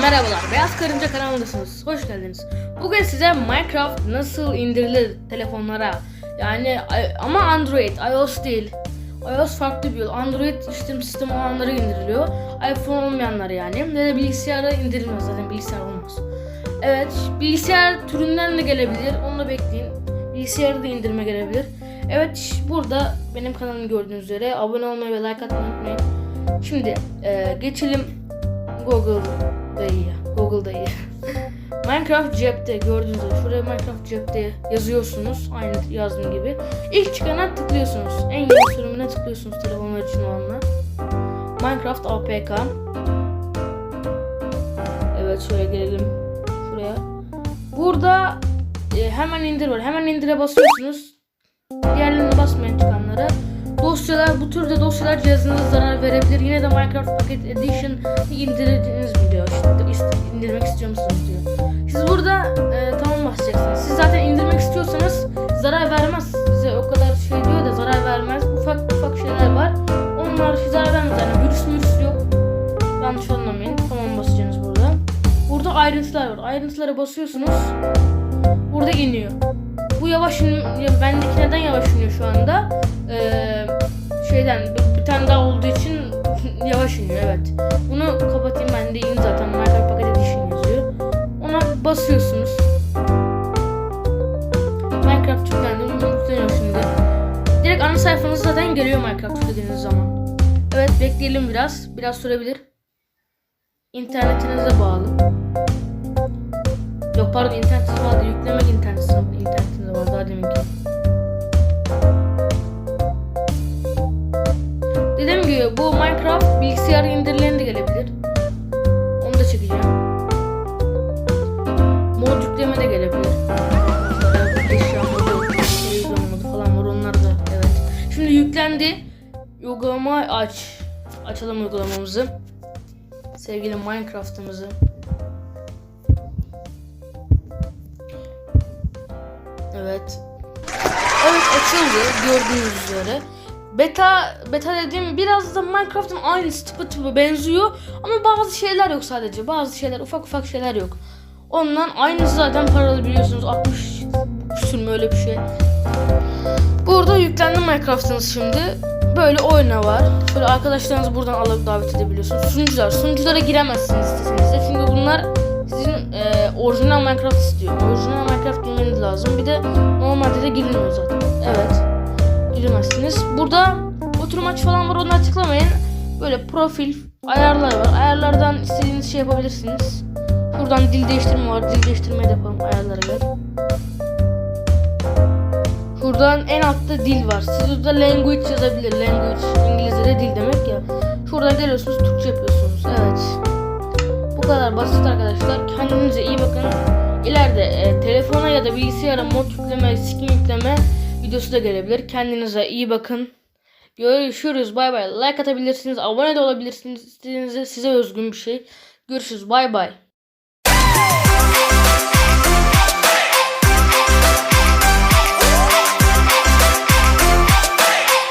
Merhabalar, Beyaz Karınca kanalındasınız. Hoş geldiniz. Bugün size Minecraft nasıl indirilir telefonlara. Yani i- ama Android, iOS değil. iOS farklı bir yol. Android işletim sistemi olanlara indiriliyor. iPhone olmayanlar yani. Ne de bilgisayara indirilmez zaten bilgisayar olmaz. Evet, bilgisayar türünden de gelebilir. Onu da bekleyin. Bilgisayarı da indirme gelebilir. Evet, burada benim kanalımı gördüğünüz üzere abone olmayı ve like atmayı unutmayın. Şimdi e, geçelim Google da iyi. Google da iyi. Minecraft cepte gördüğünüz gibi şuraya Minecraft cepte yazıyorsunuz. Aynı yazdığım gibi. İlk çıkana tıklıyorsunuz. En yeni sürümüne tıklıyorsunuz telefonlar için olanla. Minecraft APK. Evet şöyle gelelim şuraya. Burada e, hemen indir var. Hemen indire basıyorsunuz. Diğerlerine basmayan çıkanlara. Dosyalar, bu türde dosyalar cihazınıza zarar verebilir. Yine de Minecraft Pocket Edition indirdiğiniz mi diyor. İşte indirmek istiyor musunuz diyor. Siz burada e, tamam basacaksınız. Siz zaten indirmek istiyorsanız zarar vermez. Size o kadar şey diyor da zarar vermez. Ufak ufak şeyler var. Onlar zarar vermez. Yani virüs virüs yok. Yanlış anlamayın. Tamam basacaksınız burada. Burada ayrıntılar var. Ayrıntılara basıyorsunuz. Burada iniyor. Bu yavaş in, ya bendeki neden yavaş iniyor şu anda? Ee, şeyden bir, tane daha olduğu için yavaş iniyor evet. Bunu kapatayım ben de in zaten Minecraft Pocket Edition yazıyor. Ona basıyorsunuz. Minecraft yüklendi. Yükleniyor şimdi. Direkt ana sayfanız zaten geliyor Minecraft yüklediğiniz zaman. Evet bekleyelim biraz. Biraz sürebilir. İnternetinize bağlı. Yok pardon internetinize bağlı. Yüklemek Gibi bu Minecraft bilgisayar indirilen de gelebilir. Onu da çekeceğim. Mod yükleme de gelebilir. Ee, Eşya falan var onlar da evet. Şimdi yüklendi. Uygulama aç. Açalım uygulamamızı. Sevgili Minecraft'ımızı. Evet. Evet açıldı gördüğünüz üzere. Beta beta dediğim biraz da Minecraft'ın aynısı tıpı tıpı benziyor ama bazı şeyler yok sadece. Bazı şeyler ufak ufak şeyler yok. Ondan aynısı zaten paralı biliyorsunuz 60 küsür öyle bir şey. Burada yüklendi Minecraft'ınız şimdi. Böyle oyna var. Şöyle arkadaşlarınızı buradan alıp davet edebiliyorsunuz. Sunucular. Sunuculara giremezsiniz isteseniz de. Çünkü bunlar sizin e, orijinal Minecraft istiyor. Orijinal Minecraft girmeniz lazım. Bir de normalde de girilmiyor zaten. Evet. Giremezsiniz. Burada oturum aç falan var. Onları tıklamayın. Böyle profil ayarlar var. Ayarlardan istediğiniz şey yapabilirsiniz. Şuradan dil değiştirme var. Dil değiştirmeyi de yapalım. Ayarlara gel. Şuradan en altta dil var. Siz burada language yazabilir. Language İngilizce'de dil demek ya. Şuradan geliyorsunuz Türkçe yapıyorsunuz. Evet. Bu kadar basit arkadaşlar. Kendinize iyi bakın. İleride e, telefona ya da bilgisayara mod yükleme, skin yükleme videosu da gelebilir. Kendinize iyi bakın. Görüşürüz. Bay bay. Like atabilirsiniz. Abone de olabilirsiniz. İstediğinizde size özgün bir şey. Görüşürüz. Bay bay.